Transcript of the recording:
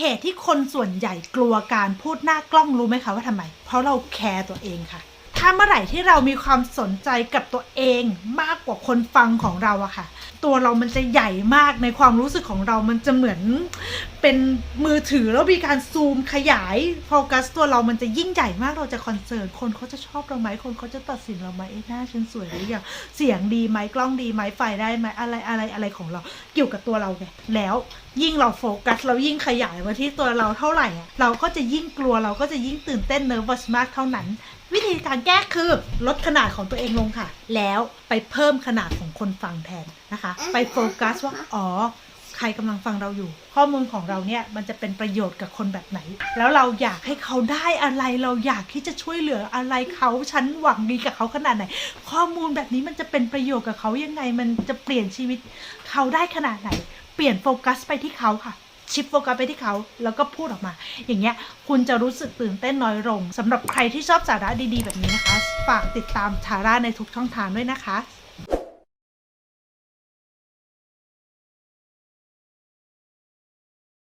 เหตุที่คนส่วนใหญ่กลัวการพูดหน้ากล้องรู้ไหมคะว่าทำไม เพราะเราแคร์ตัวเองค่ะ ถ้าเมื่อไหร่ที่เรามีความสนใจกับตัวเองมากกว่าคนฟังของเราอะค่ะ ตัวเรามันจะใหญ่มากในความรู้สึกของเรามันจะเหมือนเป็นมือถือแล้วมีการซูมขยายโฟกัสตัวเรามันจะยิ่งใหญ่มากเราจะคอนเซิร์นคนเขาจะชอบเราไหมคนเขาจะตัดสินเราไหมหน้าฉันสวยหรือยังเสียงดีไหมกล้องดีไหมไฟได้ไหมอะไรอะไรอะไรของเรา เกี่ยวกับตัวเราไงแล้วยิ่งเราโฟกัสเรายิ่งขยายมาที่ตัวเราเท่าไหร่อะเราก็จะยิ่งกลัวเราก็จะยิ่งตื่นเต้นเน r ร์ u สมากเท่านั้น วิธีการแก้คือลดขนาดของตัวเองลงค่ะ แล้วไปเพิ่มขนาดของคนฟังแทนนะคะ ไปโฟกัสว่าอ๋อใครกำลังฟังเราอยู่ ข้อมูลของเราเนี่ยมันจะเป็นประโยชน์กับคนแบบไหน แล้วเราอยากให้เขาได้อะไรเราอยากที่จะช่วยเหลืออะไรเขาฉันหวังดีกับเขาขนาดไหน ข้อมูลแบบนี้มันจะเป็นประโยชน์กับเขายังไง มันจะเปลี่ยนชีวิตเขาได้ขนาดไหนเปลี่ยนโฟกัสไปที่เขาค่ะ ชิปโฟกัสไปที่เขาแล้วก็พูดออกมา อย่างเงี้ยคุณจะรู้สึกตื่นเต้นน้อยลงสำหรับใครที่ชอบสาระดีๆ แบบนี้นะคะ ฝากติดตามชาร่าในทุกช่องทางด้วยนะคะ